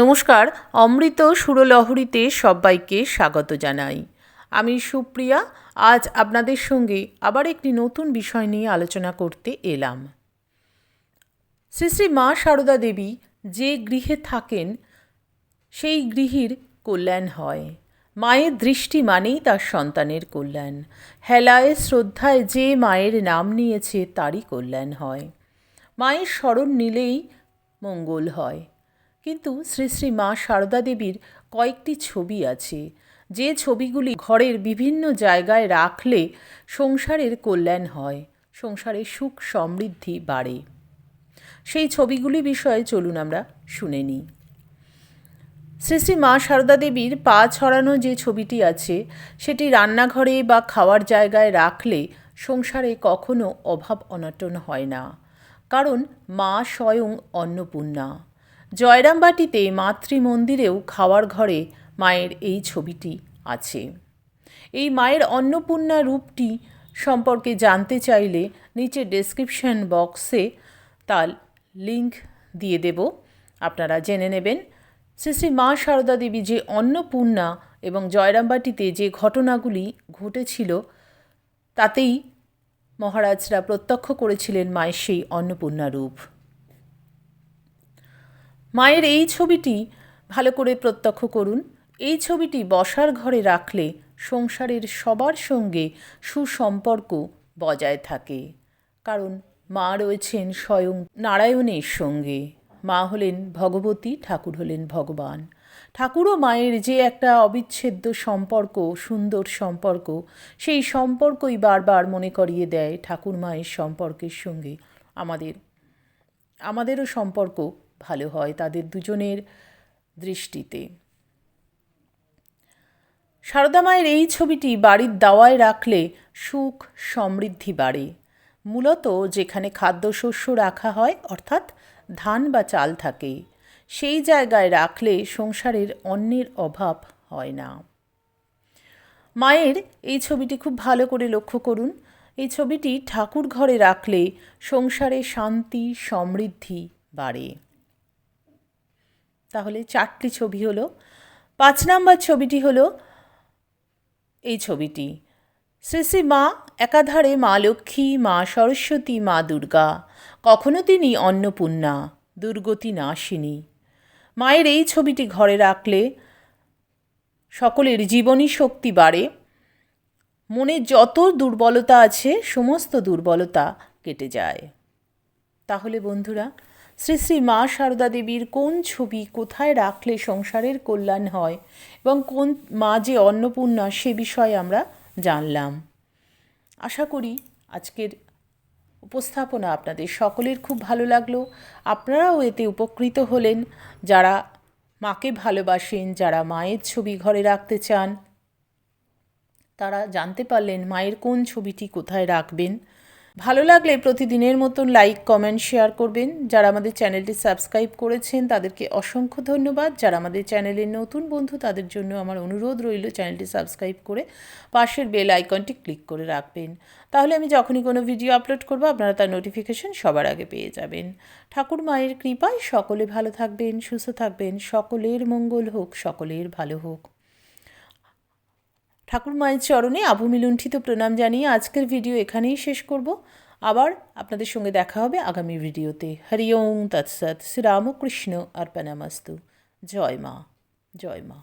নমস্কার, অমৃত সুরলহরীতে সবাইকে স্বাগত জানাই। আমি সুপ্রিয়া, আজ আপনাদের সঙ্গে আবার একটি নতুন বিষয় নিয়ে আলোচনা করতে এলাম। শ্রী শ্রী মা সারদা দেবী যে গৃহে থাকেন, সেই গৃহীর কল্যাণ হয়। মায়ের দৃষ্টি মানেই তার সন্তানের কল্যাণ। হেলায়, শ্রদ্ধায় যে মায়ের নাম নিয়েছে তারই কল্যাণ হয়। মায়ের স্মরণ নিলেই মঙ্গল হয়। কিন্তু শ্রী শ্রী মা সারদা দেবীর কয়েকটি ছবি আছে। যে ছবিগুলি ঘরের বিভিন্ন জায়গায় রাখলে সংসারের কল্যাণ হয়, সংসারে সুখ সমৃদ্ধি বাড়ে। সেই ছবিগুলি বিষয়ে চলুন আমরা শুনে নিই। শ্রী শ্রী মা সারদা দেবীর পা ছড়ানো যে ছবিটি আছে, সেটি রান্নাঘরে বা খাওয়ার জায়গায় রাখলে সংসারে কখনো অভাব অনটন হয় না। কারণ মা স্বয়ং অন্নপূর্ণা। জয়রামবাটিতে মাতৃমন্দিরেও খাওয়ার ঘরে মায়ের এই ছবিটি আছে। এই মায়ের অন্নপূর্ণা রূপটি সম্পর্কে জানতে চাইলে নিচে ডেসক্রিপশন বক্সে তার লিংক দিয়ে দেব। আপনারা জেনে নেবেন, শ্রী শ্রী মা সারদা দেবী যে অন্নপূর্ণা এবং জয়রামবাটিতে যে ঘটনাগুলি ঘটেছিল, তাতেই মহারাজরা প্রত্যক্ষ করেছিলেন মায়ের সেই অন্নপূর্ণা রূপ। মায়ের এই ছবিটি ভালো করে প্রত্যক্ষ করুন। এই ছবিটি বসার ঘরে রাখলে সংসারের সবার সঙ্গে সুসম্পর্ক বজায় থাকে। কারণ মা রয়েছেন স্বয়ং নারায়ণের সঙ্গে। মা হলেন ভগবতী, ঠাকুর হলেন ভগবান। ঠাকুর ও মায়ের যে একটা অবিচ্ছেদ্য সম্পর্ক, সুন্দর সম্পর্ক, সেই সম্পর্কই বারবার মনে করিয়ে দেয় ঠাকুর মায়ের সম্পর্কের সঙ্গে। আমাদের, আমাদেরও সম্পর্ক ভালো হয় তাদের দুজনের দৃষ্টিতে। সারদা মায়ের এই ছবিটি বাড়ির দাওয়ায় রাখলে সুখ সমৃদ্ধি বাড়ে। মূলত যেখানে খাদ্যশস্য রাখা হয়, অর্থাৎ ধান বা চাল থাকে, সেই জায়গায় রাখলে সংসারের অন্যের অভাব হয় না। মায়ের এই ছবিটি খুব ভালো করে লক্ষ্য করুন। এই ছবিটি ঠাকুর ঘরে রাখলে সংসারে শান্তি, সমৃদ্ধি বাড়ে। তাহলে চারটি ছবি হলো। পাঁচ নাম্বার ছবিটি হলো এই ছবিটি। শ্রী শ্রী মা একাধারে মা লক্ষ্মী, মা সরস্বতী, মা দুর্গা। কখনো তিনি অন্নপূর্ণা, দুর্গতি নাশিনী। মায়ের এই ছবিটি ঘরে রাখলে সকলের জীবনী শক্তি বাড়ে। মনে যত দুর্বলতা আছে, সমস্ত দুর্বলতা কেটে যায়। তাহলে বন্ধুরা শ্রী শ্রী মা সারদা দেবীর কোন ছবি কোথায় রাখলে সংসারের কল্যাণ হয় এবং কোন মা যে অন্নপূর্ণা সে বিষয়ে আমরা জানলাম। আশা করি আজকের উপস্থাপনা আপনাদের সকলের খুব ভালো লাগল। আপনারাও এতে উপকৃত হলেন। যারা মাকে ভালোবাসেন, যারা মায়ের ছবি ঘরে রাখতে চান, তারা জানতে পারলেন মায়ের কোন ছবিটি কোথায় রাখবেন। ভালো লাগলে প্রতিদিনের মতন লাইক কমেন্ট শেয়ার করবেন। যারা আমাদের চ্যানেলটি সাবস্ক্রাইব করেছেন, তাদেরকে অসংখ্য ধন্যবাদ। যারা আমাদের চ্যানেলের নতুন বন্ধু, তাদের জন্য আমার অনুরোধ রইল চ্যানেলটি সাবস্ক্রাইব করে পাশের বেল আইকনটি ক্লিক করে রাখবেন। তাহলে আমি যখনই কোনো ভিডিও আপলোড করব, আপনারা তার নোটিফিকেশন সবার আগে পেয়ে যাবেন। ঠাকুর মায়ের কৃপায় সকলে ভালো থাকবেন, সুস্থ থাকবেন, সকলের মঙ্গল হোক, সকলের ভালো হোক। ঠাকুর মায়ের চরণে আভূমিলুণ্ঠিত প্রণাম জানিয়ে আজকের ভিডিও এখানেই শেষ করব। আবার আপনাদের সঙ্গে দেখা হবে আগামী ভিডিওতে। হরি ওং তৎসৎ, শ্রীরামকৃষ্ণ, অর্পণামস্তু। জয় মা জয় মা।